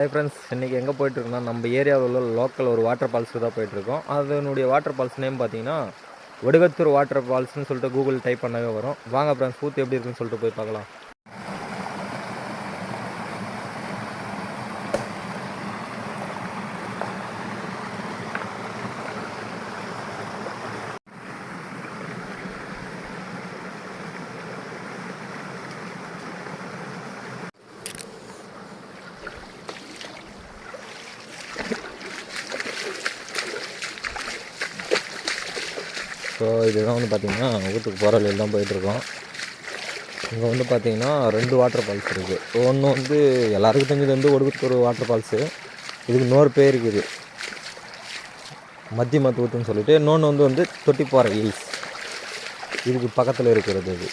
Hi friends இன்றைக்கி எங்கே போயிட்டுருக்கோம்னா நம்ம ஏரியாவில் உள்ள லோக்கல் ஒரு வாட்டர் ஃபால்ஸுக்கு தான் போயிட்டுருக்கோம். அதனுடைய வாட்டர் ஃபால்ஸ் நேம் பார்த்தீங்கன்னா ஒடுகத்தூர் வாட்டர் ஃபால்ஸ்னு சொல்லிட்டு கூகுள் டைப் பண்ணவே வரும். வாங்க ஃப்ரெண்ட்ஸ் பூத்து எப்படி இருக்குன்னு சொல்லிட்டு போய் பார்க்கலாம். ஸோ இதுதான் வந்து பார்த்திங்கன்னா ஊத்துக்கு போகிற வழியில் தான் போயிட்டுருக்கோம். இங்கே வந்து பார்த்திங்கன்னா ரெண்டு வாட்டர் ஃபால்ஸ் இருக்குது ஒன்று வந்து எல்லாருக்கும் தெரிஞ்சது வந்து ஒடுகுத்தூர் வாட்டர் ஃபால்ஸு இதுக்கு இன்னொரு பேர் இருக்குது. மத்திய ஊத்துன்னு சொல்லிட்டு இன்னொன்று வந்து வந்து தொட்டிப்பாறை ஹில்ஸ் இதுக்கு பக்கத்தில் இருக்கிறது இது.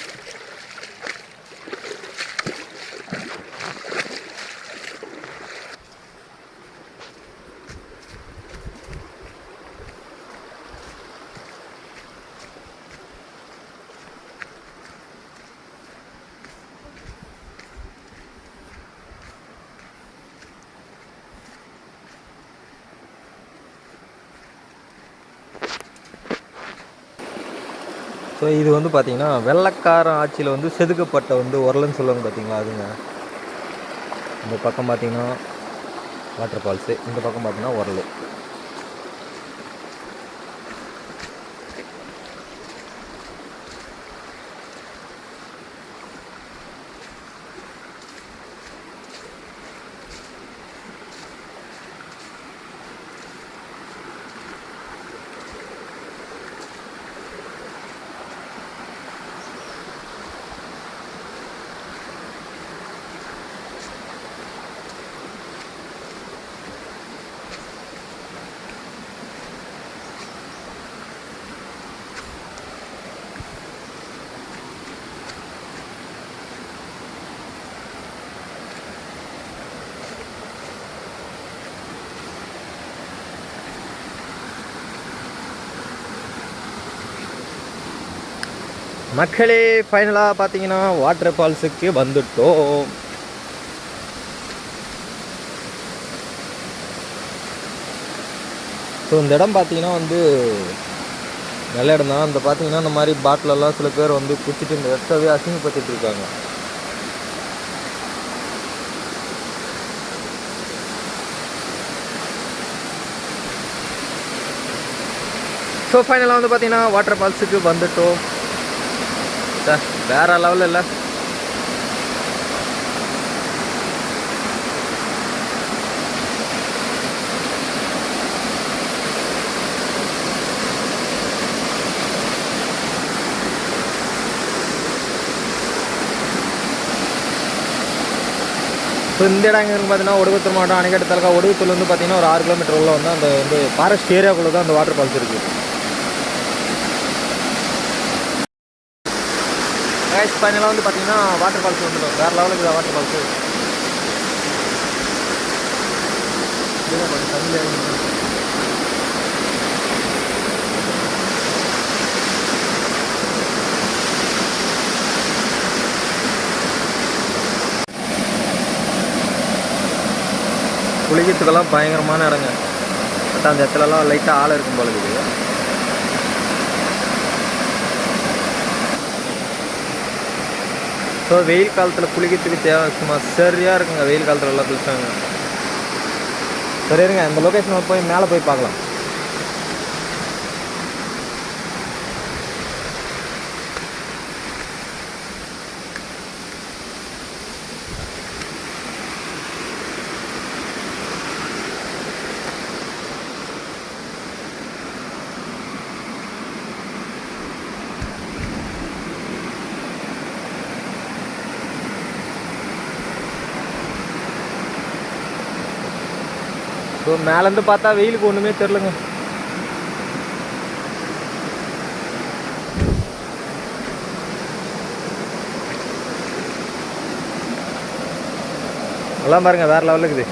ஸோ இது வந்து பார்த்திங்கன்னா வெள்ளக்காரன் ஆட்சியில் வந்து செதுக்கப்பட்ட வந்து உரலுன்னு சொல்லுவாங்க பார்த்தீங்களா அதுங்க? இந்த பக்கம் பார்த்திங்கன்னா வாட்டர் ஃபால்ஸு இந்த பக்கம் பார்த்திங்கன்னா உரல். மக்களே ஃபைனலாக பார்த்தீங்கன்னா வாட்டர் ஃபால்ஸுக்கு வந்துட்டோம். ஸோ இந்த இடம் பார்த்தீங்கன்னா வந்து நல்ல இடம் தான். இந்த பார்த்தீங்கன்னா இந்த மாதிரி பாட்டிலெல்லாம் சில பேர் வந்து குச்சிட்டு இந்த இடத்தவே அசிங்கப்படுத்திட்டு இருக்காங்க. ஸோ ஃபைனலாக வந்து பார்த்தீங்கன்னா வாட்டர் ஃபால்ஸுக்கு வந்துட்டோம். சார். வேற லெவலில் இல்லை. ஸோ இந்த இடம் எங்கே பார்த்தீங்கன்னா ஒடுகுத்தூர் மாவட்டம் அணைக்கட்டு தாலுக்கா ஒடுகுத்தூர்லேருந்து பார்த்தீங்கன்னா ஒரு ஆறு கிலோமீட்டர் உள்ள வந்து அந்த வந்து ஃபாரஸ்ட் ஏரியாக்குள்ளே தான் அந்த வாட்டர் ஃபால்ஸ் இருக்குது கைஸ் ஃபைனலாக வந்து பார்த்தீங்கன்னா வாட்டர் ஃபால்ஸ் வந்துடும் வேறு லெவலுக்கு வாட்டர் ஃபால்ஸு குளிக்கிறதுக்கெல்லாம் பயங்கரமான இடங்க. பட் அந்த இடத்துலலாம் லைட்டாக ஆள் இருக்கும் போல இருக்குது. ஸோ வெயில் காலத்தில் குளிக்கிறதுக்கு தேவை சும்மா சரியாக இருக்குங்க வெயில் காலத்தில் எல்லாம் குளிச்சாங்க. சரி இருங்க இந்த லொக்கேஷன் போய் மேலே போய் பார்க்கலாம். ஸோ மேலேருந்து பார்த்தா வெயிலுக்கு ஒன்றுமே தெரிலங்க. எல்லாம் பாருங்க வேற லெவலுக்குது